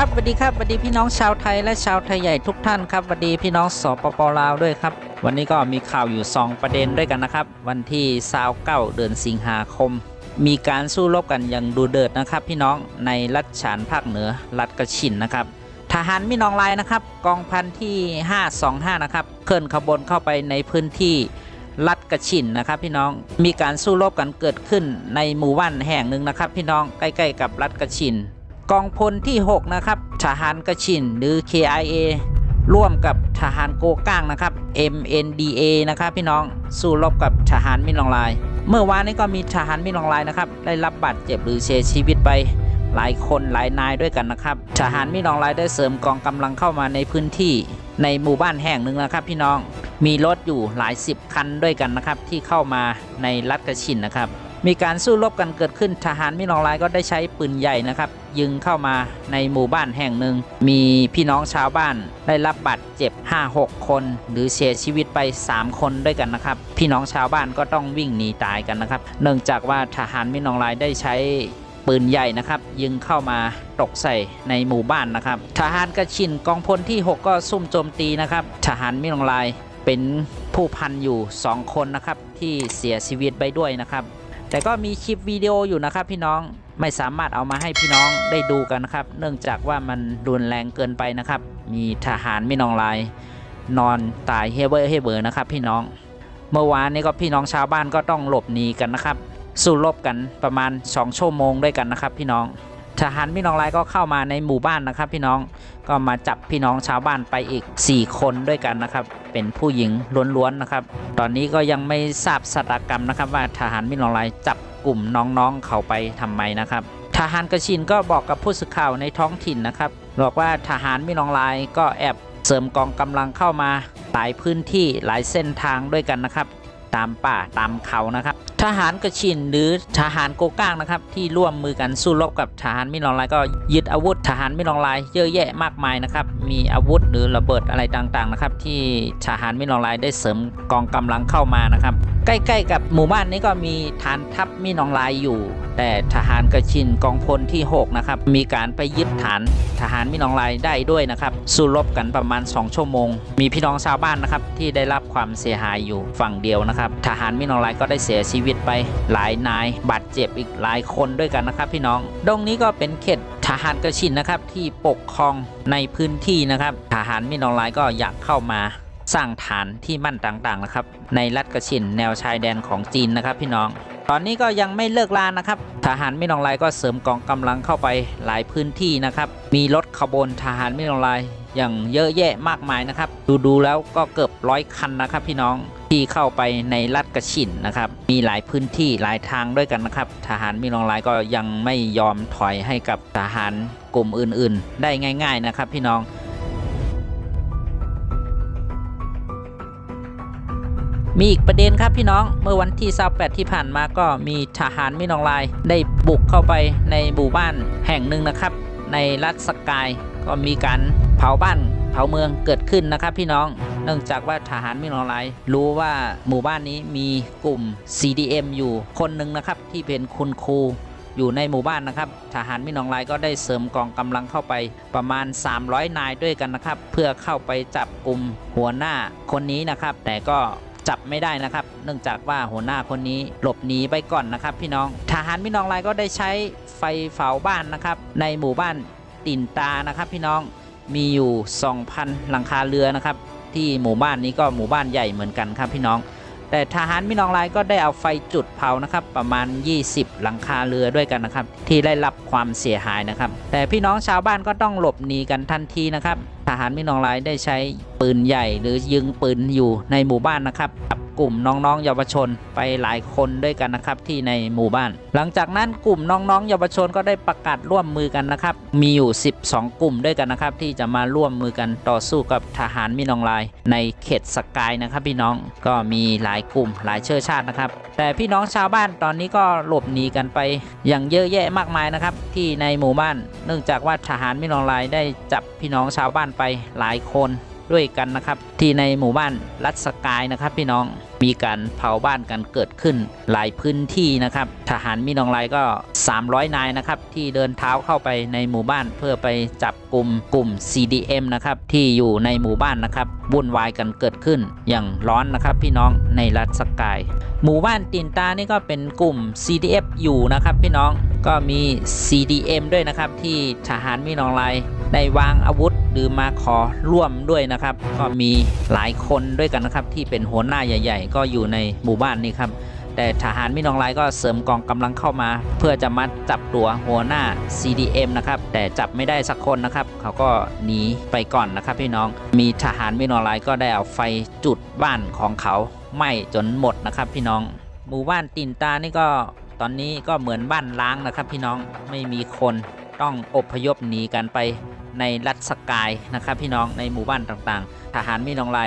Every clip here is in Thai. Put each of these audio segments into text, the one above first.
ครับสวัสดีครับสวัสดีพี่น้องชาวไทยและชาวไทยใหญ่ทุกท่านครับสวัสดีพี่น้องสปปลาวด้วยครับ วันนี้ก็มีข่าวอยู่ 2 ประเด็นด้วยกันนะครับ วันที่29เดือนสิงหาคม มีการสู้รบกันอย่างดูเดือดนะครับ พี่น้องในรัฐฉานภาคเหนือรัฐกระชินนะครับทหารมินองลายนะครับ กองพันที่ 525 นะครับเคลื่อนขบวนเข้าไปในพื้นที่รัฐกระชินนะครับพี่น้องมีการสู้รบกันเกิดขึ้นในหมู่บ้านแห่งหนึ่งนะครับ พี่น้องใกล้ ๆ กับรัฐกระชิน กองพลที่ 6 นะครับทหารกระชินหรือ KIA ร่วมกับทหารโกก้างนะครับ MNDA นะครับพี่น้องสู้รบกับทหารมินองลาย เมื่อวานนี้ก็มีทหารมินองลายนะครับได้รับบาดเจ็บหรือเสียชีวิตไปหลายคนหลายนายด้วยกันนะครับทหารมินองลายได้เสริมกองกำลังเข้ามาในพื้นที่ในหมู่บ้านแห่งหนึ่งนะครับ พี่น้องมีรถอยู่หลายสิบคันด้วยกันนะครับที่เข้ามาในรัฐกระชินนะครับ มีการสู้รบกันเกิดขึ้นทหารมินองลายก็ได้ใช้ปืนใหญ่นะครับ ยิงเข้ามาในหมู่บ้านแห่งหนึ่ง มีพี่น้องชาวบ้านได้รับบาดเจ็บ 5-6 คน หรือเสียชีวิตไป 3 คนด้วยกันนะครับ พี่น้องชาวบ้านก็ต้องวิ่งหนีตายกันนะครับ เนื่องจากว่าทหารมินองลายได้ใช้ปืนใหญ่นะครับ ยิงเข้ามาตกใส่ในหมู่บ้านนะครับทหารกระชินกองพลที่ 6 ก็ซุ่มโจมตีนะครับทหารมินองลายเป็นผู้พันอยู่ 2 คนนะครับที่เสียชีวิตไปด้วยนะครับ แต่ก็มีคลิปวิดีโออยู่นะครับพี่น้องไม่สามารถเอามาให้พี่น้องได้ดูกันนะครับ เนื่องจากว่ามันรุนแรงเกินไปนะครับ มีทหารไม่นองลาย นอนตายเฮเบอร์เฮเบอร์นะครับ พี่น้อง เมื่อวานนี้ก็พี่น้องชาวบ้านก็ต้องหลบหนีกันนะครับ สู้รบกันประมาณ 2 ชั่วโมงด้วยกันนะครับ พี่น้อง ทหารพี่น้องลายก็เข้ามาในหมู่บ้านนะครับพี่น้องก็มาจับพี่น้องชาวบ้านไปอีก 4 คนด้วยกันนะครับ เป็นผู้หญิงล้วนๆนะครับ ตอนนี้ก็ยังไม่ทราบสถากรรมนะครับ ว่าทหารมินองลายจับกลุ่มน้องๆเขาไปทำไมนะครับ ทหารกระชินก็บอกกับผู้สื่อข่าวในท้องถิ่นนะครับบอกว่าทหารมินองลายก็แอบเสริมกองกำลังเข้ามาหลายพื้นที่หลายเส้นทางด้วยกันนะครับ ตามป่าตามเขานะครับ หารกระชินหรือทหารโกก้างนะครับ ที่ร่วมมือกันสู้รบกับทหารมินองลายก็ยึดอาวุธทหารมินองลายเยอะแยะมากมายนะครับ มีอาวุธหรือระเบิดอะไรต่างๆนะครับ ที่ทหารมินองลายได้เสริมกองกำลังเข้ามานะครับ ใกล้ๆกับหมู่บ้านนี้ก็มีฐานทัพมินองลายอยู่ แต่ทหารกระชินกองพลที่ 6 นะครับ มีการไปยึดฐานทหารมินองลายได้ด้วยนะครับ สู้รบกันประมาณ 2 ชั่วโมง มีพี่น้องชาวบ้านนะครับที่ได้รับความเสียหายอยู่ฝั่งเดียวนะครับ ทหารมินองลายก็ได้เสียชีวิตไปหลายนายบาดเจ็บอีกหลายคนด้วยกันนะครับ พี่น้องตรงนี้ก็เป็นเขตทหารกระชินนะครับที่ปกครองในพื้นที่นะครับ ทหารมินองลายก็อยากเข้ามา สร้างฐานที่มั่นต่างๆนะครับ ในรัฐกระชินแนวชายแดนของจีนนะครับ พี่น้อง ตอนนี้ก็ยังไม่เลิกลานะครับ ทหารมินองลายก็เสริมกองกำลังเข้าไปหลายพื้นที่นะครับ มีรถขบวนทหารมินองลายอย่างเยอะแยะมากมายนะครับ ดูๆแล้วก็เกือบร้อยคันนะครับ พี่น้องที่เข้าไปในรัฐกระชินนะครับ มีหลายพื้นที่หลายทางด้วยกันนะครับ ทหารมินองลายก็ยังไม่ยอมถอยให้กับทหารกลุ่มอื่น ๆ ได้ง่าย ๆนะครับ พี่น้อง มีอีกประเด็นครับพี่น้องเมื่อวันที่28ที่ผ่านมาก็มีทหารมินองลาย ได้บุกเข้าไปในหมู่บ้านแห่งหนึ่งนะครับ ในรัฐสกายก็มีการเผาบ้านเผาเมืองเกิดขึ้นนะครับ พี่น้องเนื่องจากว่าทหารมินองลาย รู้ว่าหมู่บ้านนี้มีกลุ่ม CDM อยู่คนหนึ่งนะครับที่เป็นคุณครูอยู่ในหมู่บ้านนะครับ ทหารมินองลายก็ได้เสริมกองกำลังเข้าไปประมาณ 300 นายด้วยกันนะครับ เพื่อเข้าไปจับกลุ่มหัวหน้าคนนี้นะครับ แต่ก็ จับไม่ได้นะครับ เนื่องจากว่าหัวหน้าคนนี้หลบหนีไปก่อนนะครับ พี่น้องทหารพี่น้องลายก็ได้ใช้ไฟเผาบ้านนะครับ ในหมู่บ้านตินตานะครับพี่น้องมีอยู่ 2,000 หลังคาเรือนะครับ ที่หมู่บ้านนี้ก็หมู่บ้านใหญ่เหมือนกันครับพี่น้อง แต่ทหารมินองลายก็ได้เอาไฟจุดเผานะครับ ประมาณ 20 หลังคาเรือด้วยกันนะครับ ที่ได้รับความเสียหายนะครับ แต่พี่น้องชาวบ้านก็ต้องหลบหนีกันทันทีนะครับ ทหารมินองลายได้ใช้ปืนใหญ่หรือยิงปืนอยู่ในหมู่บ้านนะครับจับ กลุ่มน้องๆ เยาวชนไปหลายคนด้วยกันนะครับที่ในหมู่บ้าน หลังจากนั้นกลุ่มน้องๆ เยาวชนก็ได้ประกาศร่วมมือกันนะครับ มีอยู่ 12 กลุ่มด้วยกันนะครับ ที่จะมาร่วมมือกันต่อสู้กับทหารมินองลาย ในเขตสกายนะครับ พี่น้องก็มีหลายกลุ่มหลายเชื้อชาตินะครับ แต่พี่น้องชาวบ้านตอนนี้ก็หลบหนีกันไปอย่างเยอะแยะมากมายนะครับ ที่ในหมู่บ้าน เนื่องจากว่าทหารมินองลายได้จับพี่น้องชาวบ้านไปหลายคน ด้วยกันนะครับ ที่ในหมู่บ้านรัศกายนะครับ พี่น้องมีการเผาบ้านกันเกิดขึ้นหลายพื้นที่นะครับ ทหารมินองไลก็ 300 นายนะครับ ที่เดินเท้าเข้าไปในหมู่บ้านเพื่อไปจับกลุ่มกลุ่ม CDM นะครับที่อยู่ในหมู่บ้านนะครับวุ่นวายกันเกิดขึ้นอย่างร้อนนะครับ พี่น้องในรัศกาย หมู่บ้านตินตานี่ก็เป็นกลุ่ม CDF อยู่นะครับ พี่น้องก็มี CDM ด้วยนะครับที่ทหารมินองไลได้วางอาวุธ หรือมาขอร่วมด้วยนะครับ ก็มีหลายคนด้วยกันนะครับ ที่เป็นหัวหน้าใหญ่ ๆ ก็อยู่ในหมู่บ้านนี้ครับ แต่ทหารมินองไลก็เสริมกองกำลังเข้ามา เพื่อจะมาจับตัวหัวหน้า CDM นะครับ แต่จับไม่ได้สักคนนะครับ เขาก็หนีไปก่อนนะครับพี่น้อง มีทหารมินองไลก็ได้เอาไฟจุดบ้านของเขาไหม้จนหมดนะครับพี่น้อง หมู่บ้านตินตานี่ก็ตอนนี้ก็เหมือนบ้านล้างนะครับพี่น้องไม่มีคนต้องอบพยพหนีกันไป ในรัฐสกายนะครับ พี่น้องในหมู่บ้านต่างๆ ทหารมินองไล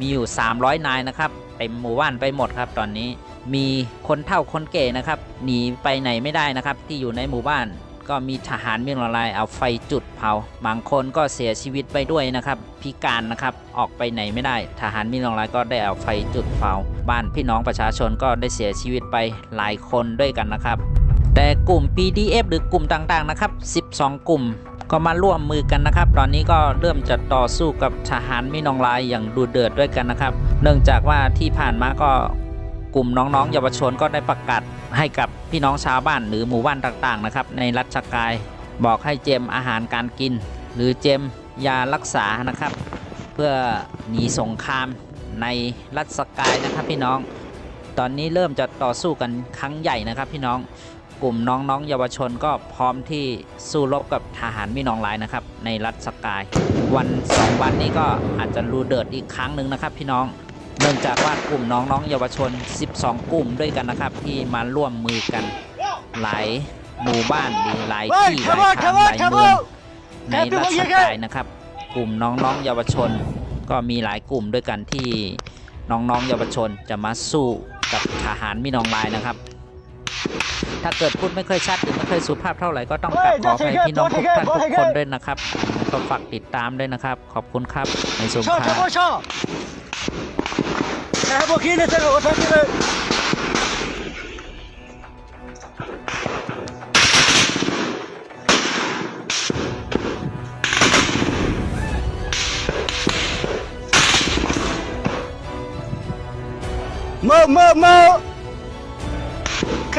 มีอยู่ 300 นายนะครับเต็มหมู่บ้านไปหมดครับ ตอนนี้มีคนเฒ่าคนแก่นะครับหนีไปไหนไม่ได้นะครับ ที่อยู่ในหมู่บ้าน ก็มีทหารมินองไลเอาไฟจุดเผาบางคนก็เสียชีวิตไปด้วยนะครับ พิการนะครับออกไปไหนไม่ได้ ทหารมินองไลก็ได้เอาไฟจุดเผาบ้านพี่น้องประชาชนก็ได้เสียชีวิตไปหลายคนด้วยกันนะครับแต่กลุ่ม PDF หรือกลุ่มต่างๆนะครับ 12 กลุ่ม ก็มาร่วมมือกันนะครับ ตอนนี้ก็เริ่มจะต่อสู้กับทหารมินองลายอย่างดูเดือดด้วยกันนะครับ เนื่องจากว่าที่ผ่านมาก็กลุ่มน้องๆ เยาวชนก็ได้ประกาศให้กับพี่น้องชาวบ้านหรือหมู่บ้านต่างๆนะครับ ในรัชกายบอกให้เจมอาหารการกิน หรือเจมยารักษานะครับ เพื่อหนีสงครามในรัชกายนะครับพี่น้อง ตอนนี้เริ่มจะต่อสู้กันครั้งใหญ่นะครับพี่น้อง กลุ่มน้องๆ เยาวชนก็พร้อมที่สู้รบกับทหารมินองไลน์นะครับ ในรัฐสกาย วันสองวันนี้ก็อาจจะรูเดือดอีกครั้งหนึ่งนะครับ พี่น้องเนื่องจากว่ากลุ่มน้องๆ เยาวชน 12 กลุ่มด้วยกันนะครับ ที่มาร่วมมือกันหลายหมู่บ้านหรือหลายที่หลายทางหลายเมืองในรัฐสกายนะครับ กลุ่มน้องๆ เยาวชน ก็มีหลายกลุ่มด้วยกันที่น้องๆ เยาวชนจะมาสู้กับทหารมินองไลน์นะครับ ถ้าเกิดพูดไม่ค่อยชัดหรือไม่ค่อยสุภาพเท่าไหร่ก็ต้องกราบขออภัยพี่น้องทุกท่านทุกคนด้วยนะครับ ก็ฝากติดตามด้วยนะครับ ขอบคุณครับในสงช่อครามช่อช่อแต่พวกนี้เนี่ยจะรู้ว่าทั้งนี้เลย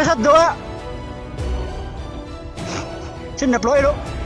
mơ mơ mơ cái sắt